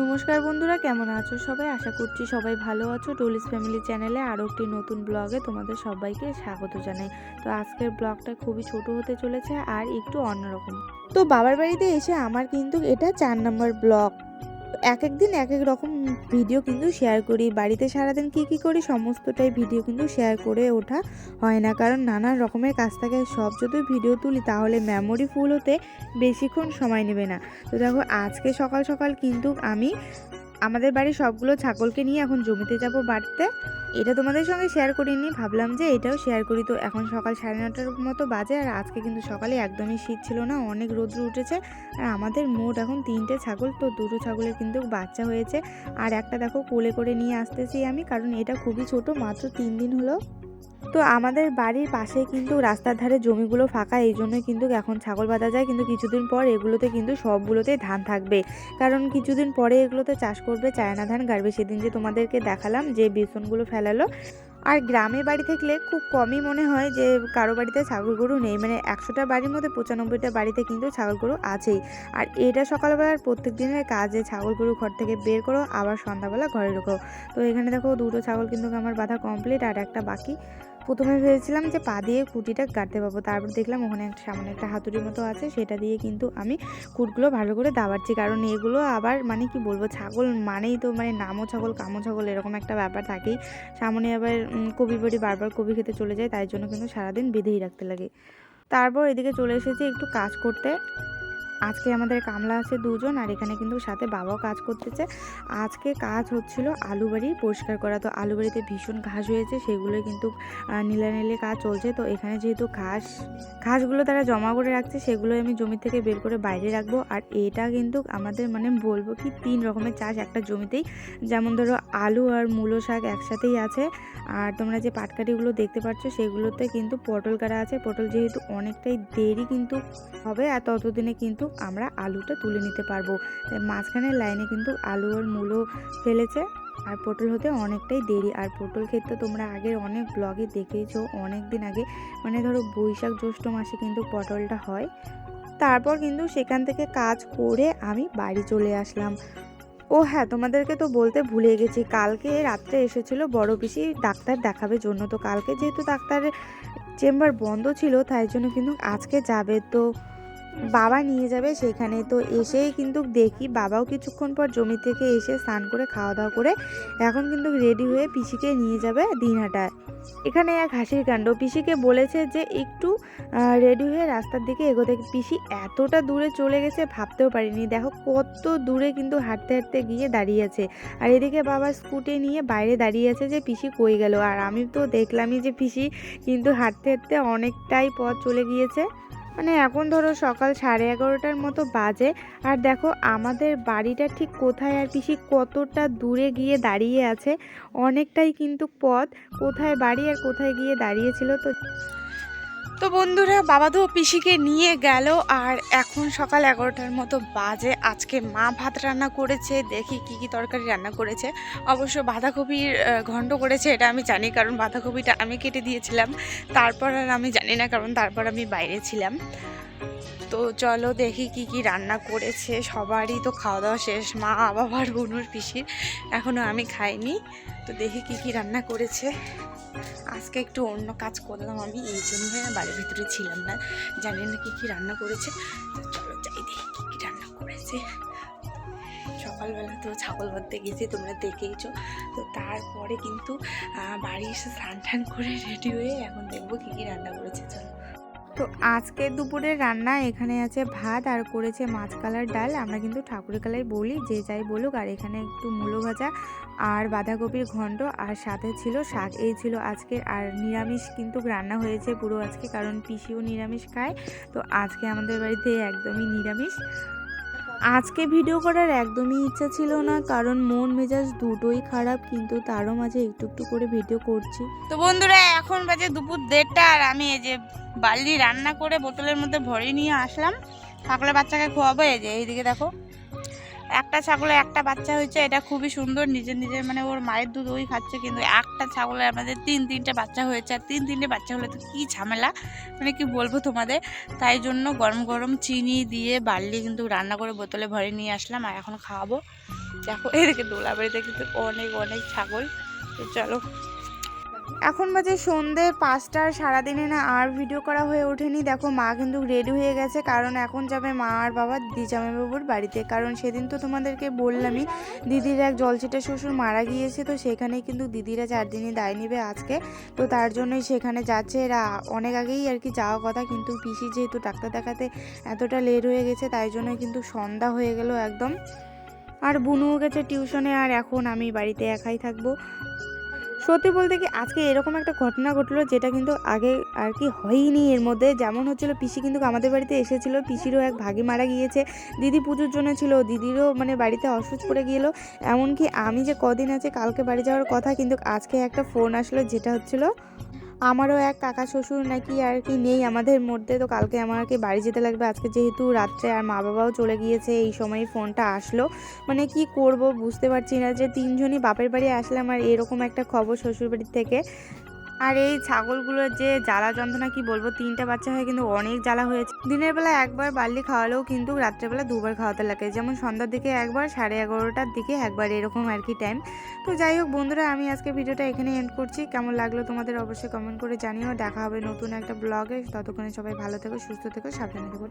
নমস্কার বন্ধুরা, কেমন আছো সবাই? আশা করছি সবাই ভালো আছো। টুলিস ফ্যামিলি চ্যানেলে আরও একটি নতুন ব্লগে তোমাদের সবাইকে স্বাগত জানাই। তো আজকের ব্লগটা খুবই ছোট হতে চলেছে আর একটু অন্যরকম। তো বাবার বাড়িতে এসে আমার কিন্তু এটা চার নম্বর ব্লগ। এক এক দিন এক এক রকম ভিডিও কিন্তু শেয়ার করি। বাড়িতে সারাদিন কি কি করি সমস্তটাই ভিডিও কিন্তু শেয়ার করে ওঠা হয় না। কারণ নানান রকমের কাজ থাকে, সব যদি ভিডিও তুলি তাহলে মেমোরি ফুল হতে বেশিক্ষণ সময় নেবে না। তো দেখো, আজকে সকাল সকাল কিন্তু আমি আমাদের বাড়ির সবগুলো ছাগলকে নিয়ে এখন জমিতে যাব বাড়তে। এটা তোমাদের সঙ্গে শেয়ার করিনি, ভাবলাম যে এটাও শেয়ার করি। তো এখন সকাল সাড়ে নটার মতো বাজে, আর আজকে কিন্তু সকালে একদমই শীত ছিল না, অনেক রোদ্র উঠেছে, আর আমাদের মোট এখন তিনটে ছাগল, তো দুটো ছাগলের কিন্তু বাচ্চা হয়েছে। আর একটা দেখো কোলে করে নিয়ে আসতেছি আমি, কারণ এটা খুবই ছোট, মাত্র তিন দিন হলো। তো আমাদের বাড়ির পাশে কিন্তু রাস্তার ধারে জমিগুলো ফাঁকা, এই জন্যই কিন্তু এখন ছাগল বাঁধা যায়। কিন্তু কিছুদিন পর এগুলোতে কিন্তু সবগুলোতে ধান থাকবে। কারণ কিছুদিন পরে এগুলোতে চাষ করবে চায়না ধান গাড়বে। সেদিন যে তোমাদেরকে দেখালাম যে বেসনগুলো ফেলালো। আর গ্রামে বাড়ি থাকলে খুব কমই মনে হয় যে কারও বাড়িতে ছাগল গরু নেই। মানে একশোটা বাড়ির মধ্যে পঁচানব্বইটা বাড়িতে কিন্তু ছাগল গরু আছেই। আর এটা সকালবেলার প্রত্যেক দিনের কাজে ছাগল গরু ঘর থেকে বের করো, আবার সন্ধ্যাবেলা ঘরে ঢোকো। তো এখানে দেখো দুটো ছাগল কিন্তু আমার বাঁধা কমপ্লিট আর একটা বাকি। প্রথমে ভেবেছিলাম যে পা দিয়ে খুঁটিটা কাটতে পাবো তারপর দেখলাম ওখানে একটা সামনে একটা হাতুড়ির মতো আছে। সেটা দিয়ে কিন্তু আমি কুটগুলো ভালো করে দাবাচ্ছি। কারণ এগুলো আবার মানে কি বলব, ছাগল মানেই তো মানে নামও ছাগল কামো ছাগল এরকম একটা ব্যাপার থাকেই। সামনে আবার কবি বাড়ি বারবার কবি খেতে চলে যায়, তাই জন্য কিন্তু সারাদিন বেঁধেই রাখতে লাগে। তারপর এদিকে চলে এসেছি একটু কাজ করতে। আজকে আমাদের কামলা আছে দুজন আর এখানে কিন্তু সাথে বাবাও কাজ করতেছে। আজকে কাজ হচ্ছিল আলু বাড়ি পরিষ্কার করা। তো আলু বাড়িতে ভীষণ ঘাস হয়েছে সেগুলো কিন্তু নীলা নীলে কাজ চলছে। তো এখানে যেহেতু ঘাস, ঘাসগুলো তারা জমা করে রাখছে সেগুলো আমি জমি থেকে বের করে বাইরে রাখব। আর এটা কিন্তু আমাদের মানে বলব কি, তিন রকমের চাষ একটা জমিতেই। যেমন ধরো আলু আর মূলো শাক একসাথেই আছে। আর তোমরা যে পাটকাঠিগুলো দেখতে পাচ্ছ, সেগুলোতে কিন্তু পটল কাটা আছে। পটল যেহেতু অনেকটাই দেরি কিন্তু হবে, আর ততদিনে কিন্তু আমরা আলুটা তুলে নিতে পারব। তাই মাঝখানের লাইনে কিন্তু আলু আর মূলো ফেলেছে। আর পটল হতে অনেকটাই দেরি। আর পটল ক্ষেত্রে তোমরা আগের অনেক ব্লগে দেখেইছো অনেক দিন আগে। মানে ধরো বৈশাখ জ্যৈষ্ঠ মাসে কিন্তু পটলটা হয়। তারপর কিন্তু সেখান থেকে কাজ করে আমি বাড়ি চলে আসলাম। ও হ্যাঁ তোমাদেরকে তো বলতে ভুলে গেছি। কালকে রাত্রে এসেছিল বড় পিসি, ডাক্তার দেখাবে জন্য। তো কালকে যেহেতু ডাক্তারের চেম্বার বন্ধ ছিল, তাই জন্য কিন্তু আজকে যাবে। তো বাবা নিয়ে যাবে সেখানে। তো এসেই কিন্তু দেখি বাবাও কিছুক্ষণ পর জমি থেকে এসে স্নান করে খাওয়া দাওয়া করে এখন কিন্তু রেডি হয়ে পিসিকে নিয়ে যাবে দিনহাটায়। এখানে এক হাসির কাণ্ড। পিসিকে বলেছে যে একটু রেডি হয়ে রাস্তার দিকে এগোতে। পিসি এতটা দূরে চলে গেছে ভাবতেও পারিনি। দেখো কত দূরে কিন্তু হাঁটতে হাঁটতে গিয়ে দাঁড়িয়ে আছে। আর এদিকে বাবা স্কুটি নিয়ে বাইরে দাঁড়িয়ে আছে যে পিসি কই গেল। আর আমি তো দেখলামই যে পিসি কিন্তু হাঁটতে হাঁটতে অনেকটাই পথ চলে গিয়েছে। মানে এখন ধরো সকাল সাড়ে এগারোটার মতো বাজে, আর দেখো আমাদের বাড়িটা ঠিক কোথায় আর পিসি কতটা দূরে গিয়ে দাঁড়িয়ে আছে, অনেকটাই কিন্তু পথ, কোথায় বাড়ি আর কোথায় গিয়ে দাঁড়িয়েছিল তো তো বন্ধুরা বাবা তো পিসিকে নিয়ে গেল আর এখন সকাল এগারোটার মতো বাজে। আজকে মা ভাত রান্না করেছে, দেখি কি কি তরকারি রান্না করেছে। অবশ্য বাঁধাকপির ঘন্ট করেছে, এটা আমি জানি, কারণ বাঁধাকপিটা আমি কেটে দিয়েছিলাম। তারপর আর আমি জানি না, কারণ তারপর আমি বাইরে ছিলাম। তো চলো দেখি কি কি রান্না করেছে। সবারই তো খাওয়া দাওয়া শেষ, মা বাবার বোনুর পিসির। এখনও আমি খাইনি। তো দেখি কি কি রান্না করেছে। আজকে একটু অন্য কাজ করলাম আমি, এই জন্য বাড়ির ভিতরে ছিলাম না। জানি না কি কি রান্না করেছে। চলো যাই দেখি কি কি রান্না করেছে। সকালবেলা তো ছাগল বাঁধতে গেছি, তোমরা দেখেইছো। তো তারপরে কিন্তু বাড়ি এসে স্নান টান করে রেডি হয়ে এখন দেখব কি কি রান্না করেছে। চলো। তো আজকে দুপুরের রান্না এখানে আছে ভাত আর করেছে মাছ কালার ডাল। আমরা কিন্তু ঠাকুরের কালাই বলি, যে যাই বলুক। আর এখানে একটু মূলো ভাজা আর বাঁধাকপির ঘন্ট আর সাথে ছিল শাক। এই ছিল আজকে। আর নিরামিষ কিন্তু রান্না হয়েছে পুরো আজকে, কারণ পিসিও নিরামিষ খায়। তো আজকে আমাদের বাড়িতে একদমই নিরামিষ। আজকে ভিডিও করার একদমই ইচ্ছা ছিল না, কারণ মন মেজাজ দুটোই খারাপ, কিন্তু তারও মাঝে একটু একটু করে ভিডিও করছি। তো বন্ধুরা, এখন বাজে দুপুর দেড়টা, আর আমি এই যে বালি রান্না করে বোতলের মধ্যে ভরে নিয়ে আসলাম। ছাগলের বাচ্চাকে খোয়াবো, এই যে এইদিকে দেখো। একটা ছাগলে একটা বাচ্চা হয়েছে, এটা খুবই সুন্দর, নিজের নিজের মানে ওর মায়ের দুধ ওই খাচ্ছে, কিন্তু একটা ছাগলে আমাদের তিন তিনটে বাচ্চা হয়েছে, আর তিন তিনটে বাচ্চা হলে তো কী ঝামেলা? মানে কি বলব তোমাদের? তাই জন্য গরম গরম চিনি দিয়ে বার্লি কিন্তু রান্না করে বোতলে ভরে নিয়ে আসলাম, আর এখন খাওয়াবো। দেখো এদিকে দোলাবাড়িতে কিন্তু অনেক অনেক ছাগল। তো চলো। এখন বাজে সন্ধে পাঁচটার সারাদিনে না আর ভিডিও করা হয়ে ওঠেনি। দেখো, মা কিন্তু রেডি হয়ে গেছে, কারণ এখন যাবে মা আর বাবা দিদি জামাইবাবুর বাড়িতে। কারণ সেদিন তো তোমাদেরকে বললামই, দিদির এক জলছিটে শ্বশুর মারা গিয়েছে, তো সেখানেই কিন্তু দিদিরা চার দিনই দায় নেবে আজকে। তো তার জন্যই সেখানে যাচ্ছে। এরা অনেক আগেই আর কি যাওয়া কথা, কিন্তু পিসি যেহেতু ডাক্তার দেখাতে এতটা লেট হয়ে গেছে, তাই জন্য কিন্তু সন্ধ্যা হয়ে গেল একদম। আর বুনুও গেছে টিউশনে, আর এখন আমি বাড়িতে একাই থাকব। সত্যি বলতে কি আজকে এরকম একটা ঘটনা ঘটলো যেটা কিন্তু আগে আর কি হয়নি এর মধ্যে। যেমন হচ্ছিল, পিসি কিন্তু আমাদের বাড়িতে এসেছিল, পিসিরও এক ভাগে মারা গিয়েছে, দিদি পুজোর জন্য ছিল, দিদিরও মানে বাড়িতে অসুস্থ পড়ে গেল এমনকি আমি যে কদিন আছে কালকে বাড়ি যাওয়ার কথা, কিন্তু আজকে একটা ফোন আসলো যেটা হচ্ছিল আমারও এক কাকা শ্বশুর নাকি আর কি নেই আমাদের মধ্যে। তো কালকে আমার আর কি বাড়ি যেতে লাগবে। আজকে যেহেতু রাত্রে আর মা বাবাও চলে গিয়েছে, এই সময় ফোনটা আসলো। মানে কি করব বুঝতে পারছি না যে তিনজনই বাপের বাড়ি আসলাম আর এরকম একটা খবর শ্বশুর বাড়ির থেকে। আর এই ছাগলগুলোর যে জ্বালা যন্ত্রণা, কি বলব, তিনটা বাচ্চা হয়ে কিন্তু অনেক জ্বালা হয়েছে। দিনের বেলা একবার বার্লি খাওয়ালেও কিন্তু রাত্রেবেলা দুবার খাওয়াতে লাগে। যেমন সন্ধ্যার দিকে একবার, সাড়ে এগারোটার দিকে একবার, এরকম আর কি টাইম তো যাই হোক বন্ধুরা, আমি আজকে ভিডিওটা এখানে এন্ড করছি। কেমন লাগল তোমাদের অবশ্যই কমেন্ট করে জানিও। দেখা হবে নতুন একটা ব্লগে ততক্ষণে সবাই ভালো থেকো, সুস্থ থেকো, সাবধানে থেকো।